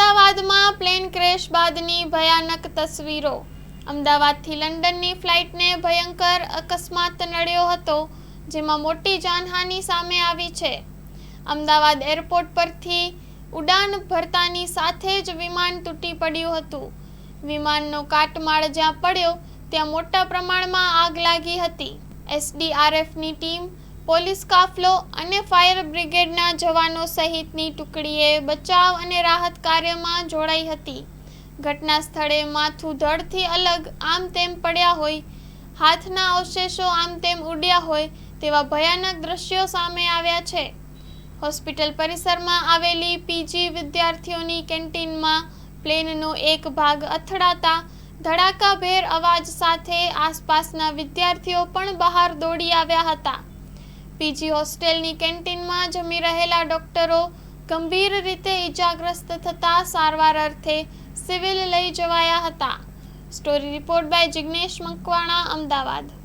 અમદાવાદમાં plane crash બાદની ભયાનક તસવીરો. અમદાવાદથી લંડનની ફ્લાઇટને ભયંકર અકસ્માત નડ્યો હતો, જેમાં મોટી જાનહાનિ સામે આવી છે. અમદાવાદ એરપોર્ટ પરથી ઉડાન ભરતાની સાથે જ વિમાન તૂટી પડ્યું હતું. વિમાનનો કાટમાળ જ્યાં પડ્યો, ત્યાં મોટા પ્રમાણમાં આગ લાગી હતી. એસડીઆરએફની ટીમ પોલીસ કાફલો અને ફાયર બ્રિગેડના જવાનો સહિતની ટુકડીએ બચાવ અને રાહત કાર્યમાં જોડાઈ હતી. ઘટના સ્થળે માથું ધડથી અલગ આમ તેમ પડ્યા હોય, હાથના અવશેષો આમ તેમ ઉડ્યા હોય તેવા ભયાનક દ્રશ્યો સામે આવ્યા છે. હોસ્પિટલ પરિસરમાં આવેલી પીજી વિદ્યાર્થીઓની કેન્ટીનમાં પ્લેનનો એક ભાગ અથડાતા ધડાકાભેર અવાજ સાથે આસપાસના વિદ્યાર્થીઓ પણ બહાર દોડી આવ્યા હતા. પીજી હોસ્ટેલની કેન્ટીનમાં જમી રહેલા ડોક્ટરો ગંભીર રીતે ઈજાગ્રસ્ત થતા સારવાર અર્થે સિવિલ લઈ જવાયા હતા. Story report by Jignesh Makwana, Ahmedabad.